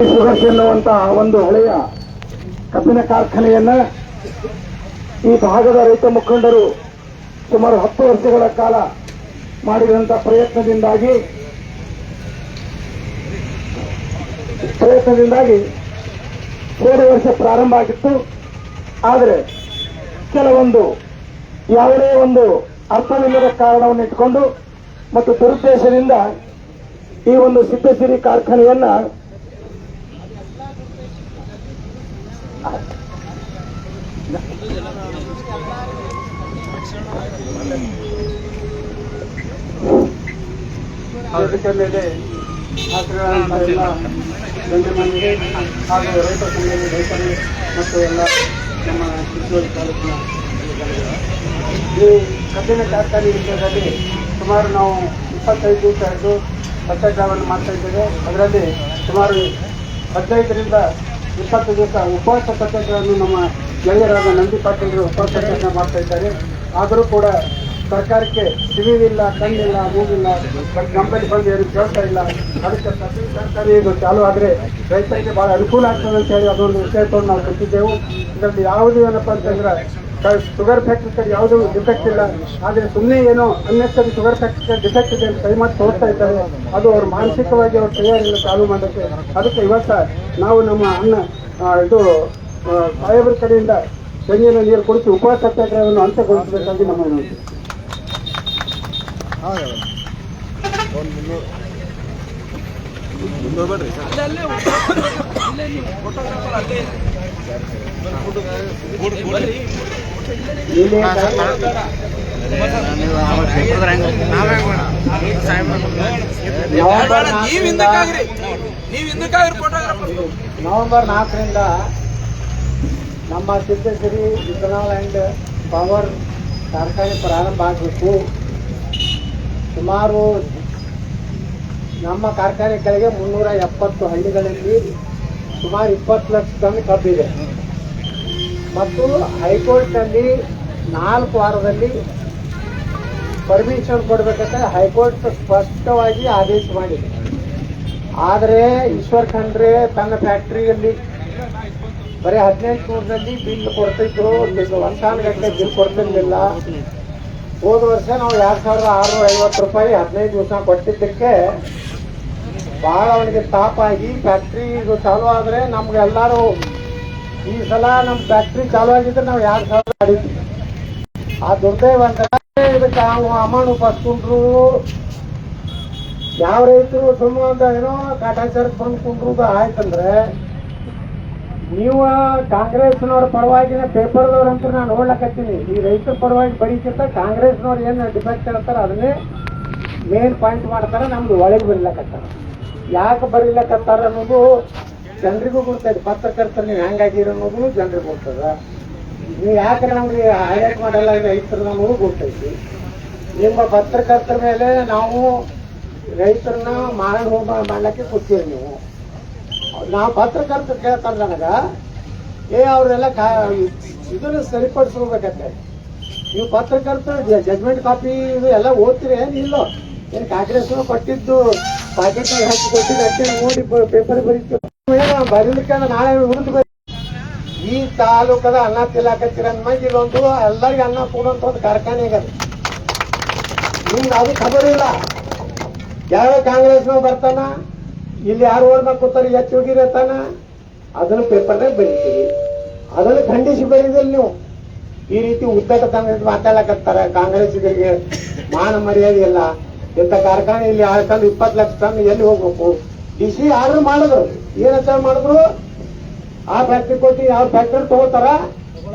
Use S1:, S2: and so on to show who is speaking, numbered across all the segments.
S1: Sugars ಎನ್ನುವಂತಹ ಒಂದು ಹಳೆಯ ಕಬ್ಬಿನ ಕಾರ್ಖಾನೆಯನ್ನ ಈ ಭಾಗದ ರೈತ ಮುಖಂಡರು ಸುಮಾರು ಹತ್ತು ವರ್ಷಗಳ ಕಾಲ ಮಾಡಿದಂತ ಪ್ರಯತ್ನದಿಂದಾಗಿ ಪ್ರಯತ್ನದಿಂದಾಗಿ ಹೋದ ವರ್ಷ ಪ್ರಾರಂಭ ಆಗಿತ್ತು. ಆದರೆ ಕೆಲವೊಂದು ಯಾವುದೇ ಒಂದು ಅರ್ಥವಿಲ್ಲದ ಕಾರಣವನ್ನು ಇಟ್ಕೊಂಡು ಮತ್ತು ದುರುದ್ದೇಶದಿಂದ ಈ ಒಂದು ಸಿದ್ದಸಿರಿ ಕಾರ್ಖಾನೆಯನ್ನ
S2: ವೇದಿಕೆ ಮೇಲೆ ಎಲ್ಲ ಗಣ್ಯಮಾನ್ಯರಿಗೆ ಹಾಗೂ ರೈತ ಸಂಘದ ರೈತರು ಮತ್ತು ಎಲ್ಲ ನಮ್ಮ ಚಿತ್ರದುರ್ಗ ತಾಲೂಕಿನ ಈ ಕಬ್ಬಿನ ಕಾರ್ಖಾನೆ ವಿಷಯದಲ್ಲಿ ಸುಮಾರು ನಾವು ಇಪ್ಪತ್ತೈದು ದಿವಸ ಆಯಿತು ಸತ್ಯಾಗ್ರಹವನ್ನು ಮಾಡ್ತಾ ಇದ್ದೇವೆ ಅದರಲ್ಲಿ ಸುಮಾರು ಹದಿನೈದರಿಂದ ಇಪ್ಪತ್ತು ದಿವಸ ಉಪವಾಸ ಸತ್ಯಾಗ್ರಹವನ್ನು ನಮ್ಮ ಗೆಳೆಯರಾದ ನಂದಿ ಪಾಟೀಲರು ಉಪವಾಸ ಮಾಡ್ತಾ ಇದ್ದಾರೆ. ಆದರೂ ಕೂಡ ಸರ್ಕಾರಕ್ಕೆ ಸಿವಿವಿಲ್ಲ ಕಣ್ಣಿಲ್ಲ, ಮೂಗಿಲ್ಲ ನಮ್ಮಲ್ಲಿ ಬಂದು ಏನು ಕೇಳ್ತಾ ಇಲ್ಲ. ಅದಕ್ಕೆ ಸಬ್ಸಿಡಿ ಸರ್ಕಾರಿ ಇದು ಚಾಲು ಆದರೆ ರೈತರಿಗೆ ಬಹಳ ಅನುಕೂಲ ಆಗ್ತದೆ ಅಂತ ಹೇಳಿ ಅದೊಂದು ವಿಷಯ ತಗೊಂಡು ನಾವು ಕೊಟ್ಟಿದ್ದೆವು. ಇದರಲ್ಲಿ ಯಾವುದು ಏನಪ್ಪ ಅಂತಂದ್ರೆ ಶುಗರ್ ಫ್ಯಾಕ್ಟ್ರಿ ಕಡೆ ಯಾವುದೂ ಡಿಫೆಕ್ಟ್ ಇಲ್ಲ. ಆದರೆ ಸುಮ್ಮನೆ ಏನೋ ಅನ್ನೆಸರಿ ಶುಗರ್ ಫ್ಯಾಕ್ಟ್ರಿ ಡಿಫೆಕ್ಟ್ ಇದೆ ಅಂತ ಕೈ ಮಾಡಿ ತೋರಿಸ್ತಾ ಇದ್ದಾರೆ. ಅದು ಅವ್ರು ಮಾನಸಿಕವಾಗಿ ಅವ್ರ ತಯಾರಿಲ್ಲ ಚಾಲು ಮಾಡೋಕ್ಕೆ. ಅದಕ್ಕೆ ಇವತ್ತ ನಾವು ನಮ್ಮ ಅಣ್ಣ ಇದು ಸಾಹೇಬರ ಕಡೆಯಿಂದ ತೆಂಗಿನ ನೀರು ಕುಡಿಸಿ ಉಪವಾಸ ಸತ್ಯಾಗ್ರಹವನ್ನು ಅಂತ್ಯಗೊಳಿಸಬೇಕಾಗಿ ನಮ್ಮ ವಿನಂತಿ ಇಲ್ಲಿ ನವೆಂಬರ್ ನಾಲ್ಕರಿಂದ ನಮ್ಮ ಸಿದ್ಧಗಿರಿ ಇಥನಾಲ್ ಆ್ಯಂಡ್ ಪವರ್ ಕಾರ್ಖಾನೆ ಪ್ರಾರಂಭ ಆಗಬೇಕು. ಸುಮಾರು ನಮ್ಮ ಕಾರ್ಖಾನೆ ಕೆಳಗೆ ಮುನ್ನೂರ ಎಪ್ಪತ್ತು ಹಳ್ಳಿಗಳಲ್ಲಿ ಸುಮಾರು ಇಪ್ಪತ್ತು ಲಕ್ಷ ಟನ್ ಕಬ್ಬಿದೆ. ಮತ್ತು ಹೈಕೋರ್ಟ್ನಲ್ಲಿ ನಾಲ್ಕು ವಾರದಲ್ಲಿ ಪರ್ಮಿಷನ್ ಕೊಡಬೇಕಂತ ಹೈಕೋರ್ಟ್ ಸ್ಪಷ್ಟವಾಗಿ ಆದೇಶ ಮಾಡಿದೆ. ಆದರೆ ಈಶ್ವರ್ ಖಂಡ್ರೆ ತನ್ನ ಫ್ಯಾಕ್ಟ್ರಿಯಲ್ಲಿ ಬರೀ ಹದಿನೆಂಟು ನೂರಿನಲ್ಲಿ ಬಿಲ್ ಕೊಡ್ತಿದ್ರು. ವರ್ಷಾನುಗಟ್ಟಲೆ ಬಿಲ್ ಕೊಡ್ತಿರ್ಲಿಲ್ಲ. ಹೋದ ವರ್ಷ ನಾವು ಎರಡು ಸಾವಿರದ ಆರುನೂರ ಐವತ್ತು ರೂಪಾಯಿ ಹದಿನೈದು ದಿವಸ ಕೊಟ್ಟಿದ್ದಕ್ಕೆ ಬಹಳ ಅವನಿಗೆ ತಾಪಾಗಿ ಫ್ಯಾಕ್ಟ್ರಿ ಇದು ಚಾಲು ಆದರೆ ನಮ್ಗೆ ಎಲ್ಲರೂ ಈ ಸಲ ನಮ್ಮ ಫ್ಯಾಕ್ಟ್ರಿ ಚಾಲು ಆಗಿದ್ರೆ ನಾವು ಎರಡ್ ಸಾವಿರ ಮಾಡಿದ್ವಿ. ಆ ದುರ್ದೈವ ಅಂತ ಇದಕ್ಕೆ ನಾವು ಅಮಾನು ಪಸ್ಕೊಂಡ್ರು ಯಾವ ರೈತರು ಸುಮ್ಮ ಅಂತ ಏನೋ ಕಾಟಾಚಾರಕ್ಕೆ ಬಂದ್ಕೊಂಡ್ರು ಆಯ್ತಂದ್ರೆ ನೀವು ಕಾಂಗ್ರೆಸ್ನವ್ರ ಪರವಾಗಿನ ಪೇಪರ್ದವ್ರಂತೂ ನಾನು ನೋಡ್ಲಕತ್ತೀನಿ. ಈ ರೈತರ ಪರವಾಗಿ ಬರೀಕಿಂತ ಕಾಂಗ್ರೆಸ್ನವ್ರು ಏನು ಡಿಫೆಕ್ಟ್ ಹೇಳ್ತಾರೆ ಅದನ್ನೇ ಮೇನ್ ಪಾಯಿಂಟ್ ಮಾಡ್ತಾರೆ, ನಮ್ದು ಒಳಗೆ ಬರಿಲಕತ್ತಾರ. ಯಾಕೆ ಬರಿಲಕತ್ತಾರ ಅನ್ನೋದು ಜನರಿಗೂ ಗೊತ್ತೈತಿ ಪತ್ರಕರ್ತರು ನೀವು ಹೆಂಗಾಗಿರೋ ಅನ್ನೋದು ಜನರಿಗೆ ಗೊತ್ತದ ನೀವು ಯಾಕೆ ನಮ್ಗೆ ಹೈಲೈಟ್ ಮಾಡಲ್ಲ ರೈತರು ನಮಗೂ ಗೊತ್ತೈತಿ. ನಿಮ್ಮ ಪತ್ರಕರ್ತರ ಮೇಲೆ ನಾವು ರೈತರನ್ನ ಮಾರಣ ಹೋಮ ಮಾಡ್ಲಿಕ್ಕೆ ಕೊಡ್ತೀವಿ ನೀವು. ನಾವು ಪತ್ರಕರ್ತರು ಕೇಳ್ತಾರೆ ನನಗೆ, ಏ, ಅವರೆಲ್ಲ ಕಾ ಇದನ್ನ ನೀವು ಪತ್ರಕರ್ತರು ಜಜ್ಮೆಂಟ್ ಕಾಪಿ ಇದು ಎಲ್ಲ ಓದ್ತೀರಿ, ಏನು ಇಲ್ಲೋ. ಏನು ಕಾಂಗ್ರೆಸ್ ಕೊಟ್ಟಿದ್ದು ಪಾಕೆಟ್ ಹಾಕಿ ಕೊಟ್ಟಿದ್ದು ಅಷ್ಟೇ ನೋಡಿ ಪೇಪರ್ ಬರೀತು ನಾಳೆ ಈ ತಾಲೂಕದ ಅನ್ನ ತಿಲಾಕತ್ತಿರ ಮಂದಿ ಇಲ್ಲೊಂದು ಎಲ್ಲರಿಗೆ ಅನ್ನ ಕೊಡುವಂತ ಒಂದು ಕಾರ್ಖಾನೆ ಆಗದ ನಿಮ್ಗೆ ಅದು ಖಬರ್ ಇಲ್ಲ. ಯಾವ ಕಾಂಗ್ರೆಸ್ನವ್ ಬರ್ತಾನ, ಇಲ್ಲಿ ಯಾರು ಓಡ್ಬೇಕು ಕೂತಾರ ಎಚ್ ಹೋಗಿರತಾನ ಅದನ್ನು ಪೇಪರ್ನಾಗ ಬರೀತೀವಿ. ಅದನ್ನು ಖಂಡಿಸಿ ಬರೀದಿಲ್ಲ ನೀವು. ಈ ರೀತಿ ಉದ್ದಟ ತಂದ ಮಾತಾಡಕತ್ತಾರ ಕಾಂಗ್ರೆಸ್ ಮಾನ ಮರ್ಯಾದೆ ಇಲ್ಲ. ಇಂಥ ಕಾರ್ಖಾನೆ ಇಲ್ಲಿ ಆಳ್ಕೊಂಡು ಇಪ್ಪತ್ತು ಲಕ್ಷ ಟನ್ ಎಲ್ಲಿ ಹೋಗ್ಬೇಕು? ಡಿ ಸಿ ಆರ್ಡರ್ ಮಾಡಿದ್ರು. ಏನಂತ ಮಾಡಿದ್ರು? ಆ ಫ್ಯಾಕ್ಟ್ರಿ ಕೊಟ್ಟು ಯಾವ ಫ್ಯಾಕ್ಟ್ರಿ ತಗೋತಾರ?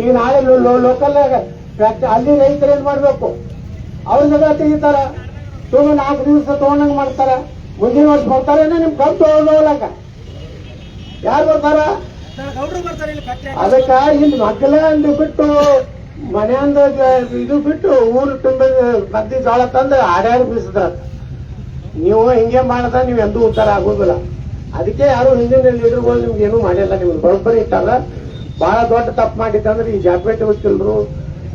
S2: ಈಗ ನಾಳೆ ಲೋಕಲ್ ಫ್ಯಾಕ್ಟ್ರಿ ಅಲ್ಲಿ ರೈತರು ಏನ್ ಮಾಡ್ಬೇಕು? ಅವ್ರ ಜೊತೆ ತೆಗಿತಾರ ತುಂಬ ನಾಲ್ಕು ದಿವಸ ತಗೊಂಡಂಗ್ ಮಾಡ್ತಾರ. ಮುಂದಿನ ವರ್ಷ ಬರ್ತಾರೇನೆ ನಿಮ್ ಕಬ್ಬು ತಗೊಳ್ಳೋಲಕ ಯಾರು ಬರ್ತಾರ? ಅದಕ್ಕ ಇಲ್ಲಿ ಮಕ್ಕಳ ಅಂದು ಬಿಟ್ಟು ಮನೆಯಿಂದ ಇದು ಬಿಟ್ಟು ಊರು ತುಂಬ ಮದ್ದಿ ಜೋಳ ತಂದು ಆಡ್ಯಾರು ಬೀಸಿದ್ರ ನೀವು ಹಿಂಗೆ ಮಾಡದ ನೀವು ಎಂದೂ ಉದ್ಧಾರ ಆಗೋದಿಲ್ಲ. ಅದಕ್ಕೆ ಯಾರು ಹಿಂದಿನ ಲೀಡರ್ಗಳು ನಿಮ್ಗೆ ಏನು ಮಾಡಿಲ್ಲ. ನಿಮ್ಗೆ ಬರೋಬ್ಬರಿ ಇಟ್ಟಲ್ಲ ಬಹಳ ದೊಡ್ಡ ತಪ್ಪು ಮಾಡಿದ್ದಂದ್ರೆ ಈ ಜಾಪೇಟೆ ವಕೀಲರು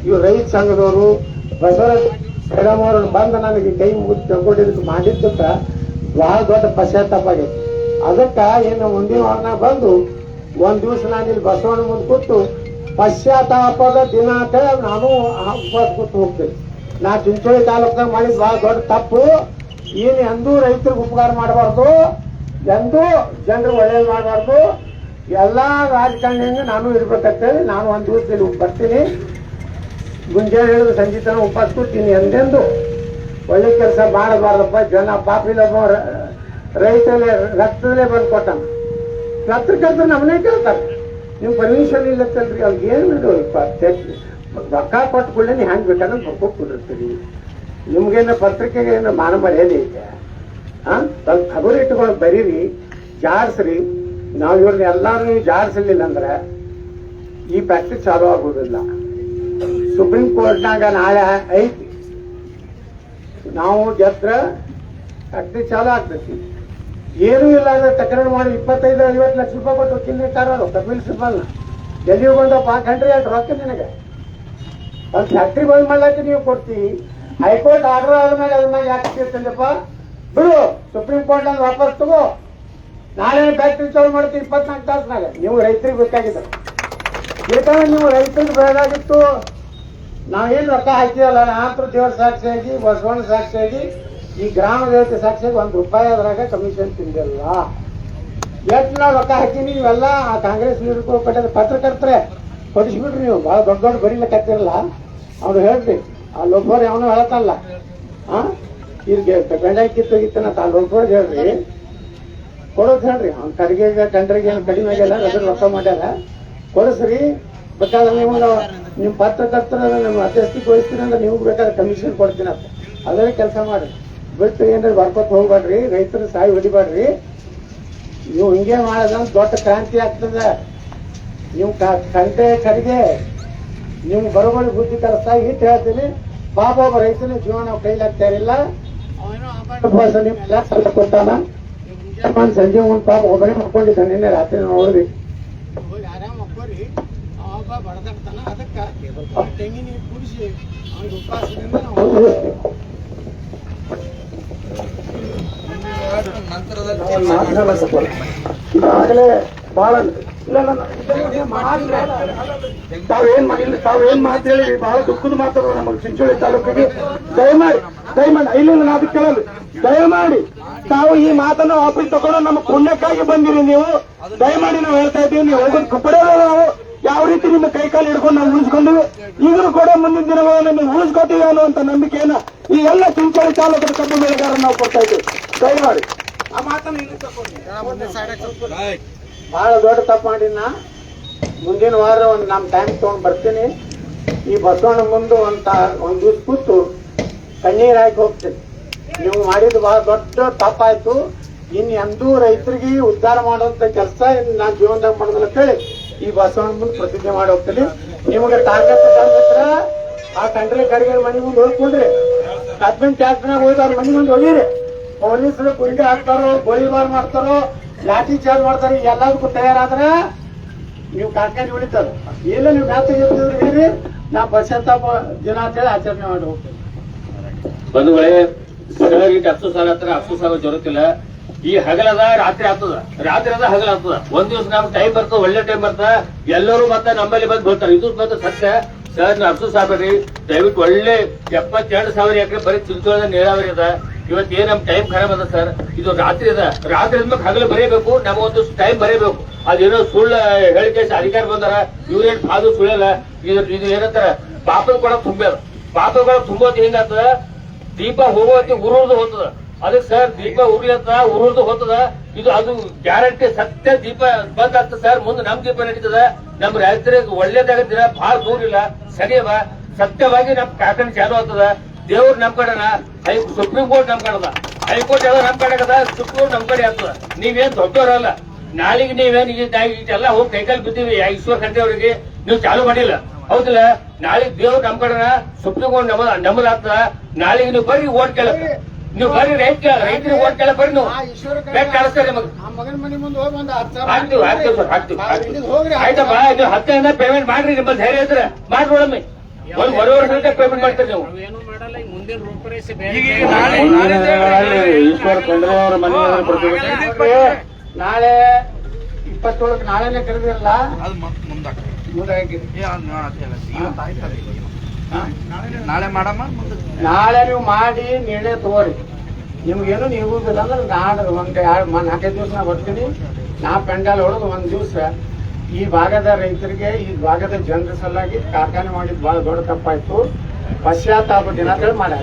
S2: ಇವ್ ರೈತ ಸಂಘದವರು ಪ್ರಸರ ಅವರು ಬಂದು ನನಗೆ ಕೈ ಮುಗಿದು ತಗೊಂಡಿದ್ದಕ್ಕೆ ಮಾಡಿದ್ದಕ್ಕ ಬಹಳ ದೊಡ್ಡ ಪಶ್ಚಾತ್ತಾಪ ಆಗೈತಿ. ಅದಕ್ಕ ಏನು ಮುಂದಿನ ವಾರನಾಗ ಬಂದು ಒಂದ್ ದಿವಸ ನಾನು ಇಲ್ಲಿ ಬಸವಣ್ಣ ಮುಂದೆ ಕೂತು ಪಶ್ಚಾತ್ತಾಪದ ದಿನ ಅಂತ ನಾನು ಕೂತು ಹೋಗ್ತೇನೆ. ನಾ ಚಿಂಚೋಳಿ ತಾಲೂಕ್ದಾಗ ಮಾಡಿದ ಬಹಳ ದೊಡ್ಡ ತಪ್ಪು. ಏನು ಎಂದೂ ರೈತರಿಗೆ ಉಪಕಾರ ಮಾಡಬಾರ್ದು, ಎಂದೂ ಜನರು ಒಳ್ಳೇದು ಮಾಡಬಾರ್ದು. ಎಲ್ಲಾ ರಾಜಕಾರಣಿಯಿಂದ ನಾನು ಇರ್ಬೇಕಂತೇಳಿ ನಾನು ಒಂದ್ ದಿವಸದಲ್ಲಿ ಬರ್ತೀನಿ. ಮುಂಜಾನೆ ಹೇಳಿದ್ರು ಸಂಜೆ ತನಕ ಉಪವಾಸ ಎಂದೆಂದು. ಒಳ್ಳೆ ಕೆಲಸ ಮಾಡಬಾರ್ದಪ್ಪ, ಜನ ಪಾಪಿಲೊಬ್ಬ ರೈತಲ್ಲೇ ರಕ್ತದಲ್ಲೇ ಬಂದು ಕೊಟ್ಟಾನ. ಪತ್ರಕರ್ತರು ನಮ್ಮನೇ ಕೇಳ್ತಾರೆ. ನೀವು ಪರ್ಮಿಷನ್ ಇಲ್ಲತ್ತಲ್ರಿ ಅವ್ರಿಗೆ ಏನು ಬಿಡು ರೊಕ್ಕ ಕೊಟ್ಟು ಕೂಡಲೇ ನೀವು ಹೆಂಗೆ ಬೇಕಾದ್ರೆ ಬರ್ಕೊಟ್ಬಿಟ್ಟಿರ್ತೀರಿ ನಿಮ್ಗೇನು ಪತ್ರಿಕೆಗೆ ಮಾನ ಮರ್ಯಾದೆ ಐತೆ? ಸ್ವಲ್ಪ ಖಬರ್ ಇಟ್ಕೊಂಡು ಬರೀರಿ, ಜಾರ್ಸ್ರಿ. ನಾವು ಇವ್ರನ್ನ ಎಲ್ಲಾರು ನೀವು ಜಾಡ್ಸಲಿಲ್ಲ ಅಂದ್ರೆ ಈ ಫ್ಯಾಕ್ಟ್ರಿ ಚಾಲೂ ಆಗುವುದಿಲ್ಲ ಸುಪ್ರೀಂ ಕೋರ್ಟ್ನಾಗ ನಾಳೆ ಐತಿ. ನಾವು ಗೆದ್ರ ಫ್ಯಾಕ್ಟ್ರಿ ಚಾಲು ಆಗ್ತೈತಿ. ಏನೂ ಇಲ್ಲ ಅಂದ್ರೆ ತಕರಾರು ಮಾಡಿ ಇಪ್ಪತ್ತೈದು, ಐವತ್ತು ಲಕ್ಷ ರೂಪಾಯಿ ಕೊಟ್ಟು ಇಟ್ಟಾರ ಕಪಿಲ್ ಸಿಬ್ಬಲ್ನ ಎಲ್ಲಿ ಬಂದಪ್ಪ ಕಂಡ್ರಿ ಅಷ್ಟು ರೊಕ್ಕ ನಿನಗೆ. ಒಂದು ಫ್ಯಾಕ್ಟ್ರಿ ಬಂದ್ ಮಾಡ್ಲಕ್ಕೆ ನೀವು ಕೊಡ್ತೀವಿ. ಹೈಕೋರ್ಟ್ ಆರ್ಡರ್ ಆದ್ಮೇಲೆ ಅದ್ರ ಮೇಲೆ ಯಾಕೆ ಕೇಳ್ತಂದಪ್ಪ ಬಿಡು, ಸುಪ್ರೀಂ ಕೋರ್ಟ್ ಅಲ್ಲಿ ವಾಪಸ್ ತಗೋ. ನಾಳೆ ಫ್ಯಾಕ್ಟ್ರಿ ಚಾಲು ಮಾಡ್ತೀವಿ ಇಪ್ಪತ್ನಾಲ್ಕು ತಾಸಿನಾಗ. ನೀವು ರೈತರಿಗೆ ಬೇಕಾಗಿದ್ದ. ಬೇಕಾದ್ರೆ ನೀವು ರೈತರಿಗೆ ಬೇಕಾಗಿತ್ತು. ನಾವೇನು ರೊಕ್ಕ ಹಾಕಿದಲ್ಲ ನಾತ್ರ ದೇವ್ರ ಸಾಕ್ಷಿಯಾಗಿ ಬಸವಣ್ಣ ಸಾಕ್ಷಿಯಾಗಿ, ಈ ಗ್ರಾಮ ದೇವತೆ ಸಾಕ್ಷಿಯಾಗಿ ಒಂದು ರೂಪಾಯಿ ಅದ್ರಾಗ ಕಮಿಷನ್ ತಿಂದಿಲ್ಲ. ಎಷ್ಟು ನಾವು ರೊಕ್ಕ ಹಾಕೀನಿ, ಇವೆಲ್ಲ ಆ ಕಾಂಗ್ರೆಸ್ ನೀರು ಕೊಟ್ಟಿದ್ರೆ ಪತ್ರಕರ್ತರೆ. ಕೊಡಿಸ್ಬಿಡ್ರಿ ನೀವು, ಭಾಳ ದೊಡ್ಡ ದೊಡ್ಡ ಬರೀಲಕ್ಕತ್ತಿರಲ್ಲ ಅವ್ರು ಹೇಳ್ರಿ ಆ ಲೋಕೋರ್ ಅವನು ಹೇಳತ್ತಲ್ಲ ಹಾ ಇರ್ಗೆ ಬೆಂಡೆ ಕಿತ್ತು ಗಿತ್ತನ ಆ ಲೋಕೋರ್ ಹೇಳ್ರಿ. ಕೊಡೋದು ಹೇಳ್ರಿ. ಅವ್ನ ಕರಿಗೆ ಟೆಂಡರ್ಗೆ ಏನು ಕಡಿಮೆ ಆಗಿಲ್ಲ ಅದ್ರ ರೊಕ್ಕ ಮಾಡ್ಯಾರ. ಕೊಡಸ್ರಿ. ಬೇಕಾದ್ರೆ ನೀವು ನಿಮ್ಮ ಪತ್ರಕರ್ತರ ನಮ್ಮ ಅಧ್ಯಕ್ಷಕ್ಕೆ ವಹಿಸ್ತೀನಿ ಅಂದ್ರೆ ನೀವು ಬೇಕಾದ್ರೆ ಕಮಿಷನ್ ಕೊಡ್ತೀನಿ ಅಂತ. ಅದರ ಕೆಲಸ ಮಾಡಿ ಬಿಟ್ಟು ಏನಾರ ಬರ್ಕೊತ ಹೋಗ್ಬೇಡ್ರಿ. ರೈತರು ಸಾಯಿ ಹೊಡಿಬೇಡ್ರಿ. ನೀವು ಹಿಂಗೆ ಮಾಡೋದಂತ ದೊಡ್ಡ ಕ್ರಾಂತಿ ಆಗ್ತದೆ. ನೀವು ಕಂಟೆ ಕಡೆಗೆ ನೀವು ಬರೋಬರಿ ಬುದ್ಧಿ ಕಲಿಸ್ತಾ ಇಟ್ಟು ಹೇಳ್ತೀನಿ. ಬಾಬಾ ಒಬ್ಬ ರೈತನ ಜೀವನ ಕೈಲಾಗ್ತಾ ಇರಲಿಲ್ಲ. ಸಲ ಕೊಟ್ಟಾನ ಸಂಜೆ ಒಂದು ಪಾಪ ಒಬ್ಬನೇ ಮಕ್ಕೊಂಡಿದ್ದ ನಿನ್ನೆ ರಾತ್ರಿ ನೋಡ್ರಿ.
S3: ನಂತರದಲ್ಲಿ
S1: ಆಗಲೇ ಬಹಳ ತಾವೇನ್ ಮಾಡಿಲ್ಲ ತಾವೇನ್ ಮಾತು ಹೇಳಿ ಬಹಳ ದುಃಖದ ಮಾತು ನಮ್ಮ ಚಿಂಚೋಳಿ ತಾಲೂಕಿಗೆ. ದಯಮಾಡಿ ದಯಮಾಡಿ ಇಲ್ಲ ನಾನು ನಾ ಅದಕ್ಕೆ ಕೇಳಲ್ಲ ದಯಮಾಡಿ ತಾವು ಈ ಮಾತನ್ನ ವಾಪಸ್ ತಗೊಂಡು ನಮ್ಮ ಪುಣ್ಯಕ್ಕಾಗಿ ಬಂದಿರಿ ನೀವು. ದಯಮಾಡಿ ನಾವು ಹೇಳ್ತಾ ಇದ್ದೀವಿ ನೀವು ಹೋಗೋದು ಕಪ್ಪಡಲ್ಲ ನಾವು. ಯಾವ ರೀತಿ ನಿಮ್ಮ ಕೈ ಕಾಲು ಹಿಡ್ಕೊಂಡು ನಾವು ಉಳಿಸ್ಕೊಂಡಿವಿ? ಈಗಲೂ ಕೂಡ ಮುಂದಿನ ದಿನಗಳಲ್ಲಿ ನೀವು ಉಳಿಸ್ಕೊತೀವಿ ಅನ್ನುವಂತ ನಂಬಿಕೆಯನ್ನ ಈ ಎಲ್ಲ ಚಿಂಚೋಳಿ ತಾಲೂಕಿನ ಕಬ್ಬು ಬೆಳೆಗಾರ ನಾವು ಕೊಡ್ತಾ ಇದ್ದೀವಿ. ದಯಮಾಡಿ. ಆ ಮಾತನ್ನ ಇಲ್ಲಿ ತಗೊಂಡು.
S2: ಬಹಳ ದೊಡ್ಡ ತಪ್ಪು ಮಾಡಿನ ಮುಂದಿನ ವಾರ ಒಂದು ನಮ್ಮ ಟೈಮ್ ತಗೊಂಡ್ ಬರ್ತೀನಿ. ಈ ಬಸವಣ್ಣ ಮುಂದೆ ಅಂತ ಒಂದ್ ದಿವ್ಸ ಕೂತು ಕಣ್ಣೀರ್ ಹಾಕಿ ಹೋಗ್ತೀನಿ. ನೀವು ಮಾಡಿದ ಬಹಳ ದೊಡ್ಡ ತಪ್ಪಾಯ್ತು. ಇನ್ನು ಎಂದೂ ರೈತರಿಗೆ ಉದ್ಧಾರ ಮಾಡುವಂಥ ಕೆಲಸ ನಾನು ಜೀವನದಾಗ ಮಾಡೋದಿಲ್ಲ ಅಂತೇಳಿ ಈ ಬಸವಣ್ಣ ಮುಂದೆ ಪ್ರತಿಜ್ಞೆ ಮಾಡಿ ಹೋಗ್ತೀನಿ. ನಿಮಗೆ ಟಾರ್ಗೆಟ್ ತಂದಿದ್ರ ಆ ಕಂಡ್ರೆ ಕಡೆಗೆ ಮನೆ ಮುಂದೆ ಹೋಗ್ಕೊಂಡ್ರಿ. ಹದಿನೆಂಟು ಹೋಗಿ ಅವ್ರ ಮನೆ ಮುಂದೆ ಹೋಗಿರಿ. ಪೊಲೀಸರು ಗುಂಡಿ ಹಾಕ್ತಾರೋ, ಗೋಲಿಬಾರ್ ಮಾಡ್ತಾರೋ ಲಾಠಿ ಚಾರ್ಜ್ ಮಾಡ್ತಾರೆ, ಎಲ್ಲದಕ್ಕೂ ತಯಾರಾದ್ರೆ ನೀವು ಕಾರ್ಖಾನೆ ಉಳಿತಾರ ಇಲ್ಲ, ನೀವು ಗಾತ್ರ ಇರ್ತಿದ್ರೆ ಹೇಳಿ, ನಾ ಪಶ್ಚಾತ್ತಾಪ ದಿನ ಅಂತೇಳಿ ಆಚರಣೆ ಮಾಡಿ ಹೋಗ್ತೇನೆ.
S4: ಬಂಧುಗಳೇ ಸರಿಯಾಗಿ ಅಫ್ಸೋಸ್ ಆಗತ್ತಾರ ಅಫ್ಸೋಸ್ ಆಗೋ ಜರುತ್ತಿಲ್ಲ ಈ ಹಗಲದ ರಾತ್ರಿ ಆಗ್ತದ. ರಾತ್ರಿ ಅದ ಹಗಲ ಆಗ್ತದ. ಒಂದ್ ದಿವಸ ನಮ್ಗೆ ಟೈಮ್ ಬರ್ತದ ಒಳ್ಳೆ ಟೈಮ್ ಬರ್ತ. ಎಲ್ಲರೂ ಮತ್ತೆ ನಮ್ಮಲ್ಲಿ ಬಂದು ಬರ್ತಾರೆ. ಇದು ಮತ್ತೆ ಸತ್ಯ. ಸರ್ ಅಫ್ಸು ಅಫ್ಸೋಸ್ ಆಗ್ಬೇಡ್ರಿ ದಯವಿಟ್ಟು ಒಳ್ಳೆ ಎಪ್ಪತ್ತೆರಡು ಸಾವಿರ ಎಕರೆ ಬರೀ ಚಿಂಚೋಳದ ನೀರಾವರಿ ಅದ. ಇವತ್ತು ಏನ್ ನಮ್ ಟೈಮ್ ಖರಾಬ್ ಅದ ಸರ್ ಇದು ರಾತ್ರಿ ಅದ. ರಾತ್ರಿ ಅಂದ್ಮೇಲೆ ಹಗಲು ಬರೀಬೇಕು ನಮಗೊಂದು ಟೈಮ್ ಬರೀಬೇಕು ಅದೇನೋ ಸುಳ್ಳು ಹೇಳಿಕೆ ಅಧಿಕಾರ ಬಂದಾರ, ಇವ್ರೇನ್ ಅದು ಸುಳ್ಳಲ್ಲ. ಇದು ಇದು ಏನಂತಾರ? ಪಾಪದ ಕೂಡ ತುಂಬ್ಯಾರ ಪಾಪಲ್ ಕೂಡ ತುಂಬೋದು ಹೆಂಗಾಗ್ತದ ದೀಪ ಹೋಗೋತಿ ಉರುಳ್ದು ಹೋಗ್ತದ ಅದಕ್ಕೆ ಸರ್ ದೀಪ ಉರ್ಲತ್ತ ಉರುಳ್ದು ಹೋಗ್ತದ ಇದು ಅದು ಗ್ಯಾರಂಟಿ ಸತ್ಯ ದೀಪ ಬಂದ್ ಆಗ್ತದ ಸರ್ ಮುಂದೆ ನಮ್ ದೀಪ ನಡೀತದ. ನಮ್ ರೈತರಿಗೆ ಒಳ್ಳೇದಾಗ ದಿನ ಬಹಳ ದೂರ ಇಲ್ಲ ಸರಿಯವ? ಸತ್ಯವಾಗಿ ನಮ್ ಕಾರ್ಖಾನೆ ಚಾಲು ಆಗ್ತದ. ದೇವ್ರು ನಮ್ ಕಡೆನ ಹೈ ಸುಪ್ರೀಂ ಕೋರ್ಟ್ ನಮ್ ಕಡೆದ. ಹೈಕೋರ್ಟ್ ಎಲ್ಲ ನಮ್ ಕಡೆ ಅದ ಸುಪ್ರೀಂ ಕೋರ್ಟ್ ನಮ್ ಕಡೆ ಆಗ್ತದ ನೀವೇನ್ ದೊಡ್ಡವರಲ್ಲ. ನಾಳೆಗೆ ನೀವೇನ್ ಇದೆಲ್ಲ ಹೋಗಿ ಕೈಕಾಲು ಬಿದ್ದೀವಿ ಈಶ್ವರ್ ಖಂಡ್ರೆ ಅವರಿಗೆ ನೀವು ಚಾಲು ಮಾಡಿಲ್ಲ. ಹೌದಿಲ್ಲ? ನಾಳೆ ದೇವ್ರು ನಮ್ ಕಡೆನ ಸುಪ್ರೀಂ ಕೋರ್ಟ್ ನಮ್ಮ ನಮ್ಮದಾಗ್ತದ ನಾಳೆಗೆ ನೀವು ಬರ್ರಿ ಓಟ್ ಕೇಳಕ್. ನೀವು ಬರ್ರಿ ರೈತ ಕೇಳ ರೈತರಿಗೆ ಓಟ್ ಕೇಳ ಬರ್ರಿ ನೀವು. ಕಳಿಸ್ತಾರೆ ನಿಮಗೆ. ಹಾಕ್ತಿವಿ ಹಾಕ್ತಿವಿ ಹಾಕ್ತಿವಿ ಆಯ್ತಪ್ಪ ನೀವು ಹತ್ತಿರ ಪೇಮೆಂಟ್ ಮಾಡ್ರಿ ನಿಮ್ಮ ಧೈರ್ಯ ಇದ್ರೆ. ಮಾಡ್ರಿ ಒಳಮ್ಮೆ ನೀವು.
S3: ನಾಳೆ ನಾಳೆ
S4: ಈಶ್ವರ್ ಖಂಡ್ರೆ ಅವರ ಮನೆ ಎದುರು ಪ್ರತಿಭಟನೆ
S2: ನಾಳೆ ಇಪ್ಪತ್ತೇಳಕ್ಕೆ ನಾಳೆನೆ ಕರೆದಿರಲ್ಲ?
S3: ನಾಳೆ ಮಾಡಮ್ಮ
S2: ನಾಳೆ ನೀವು ಮಾಡಿ ನಿರ್ಣಯ ತಗೋರಿ. ನಿಮ್ಗೇನು ನೀಗುದಿಲ್ಲ ಅಂದ್ರೆ ನಾಳೆ ಒಂದ್ ಎರಡು ನಾಲ್ಕೈದು ದಿವಸ ನಾ ಬರ್ತೀನಿ. ನಾ ಪೆಂಡಾಲ್ ಹೊಡೆದು ಒಂದ್ ದಿವಸ ಈ ಭಾಗದ ರೈತರಿಗೆ ಈ ಭಾಗದ ಜನರ ಸಲುವಾಗಿ ಕಾರ್ಖಾನೆ ಮಾಡಿದ್ ಬಹಳ ದೊಡ್ಡ ತಪ್ಪಾಯ್ತು. ಪಶ್ಚಾತ್ತಾಪ ದಿನ ಅಂತೇಳಿ ಮಾಡಿ.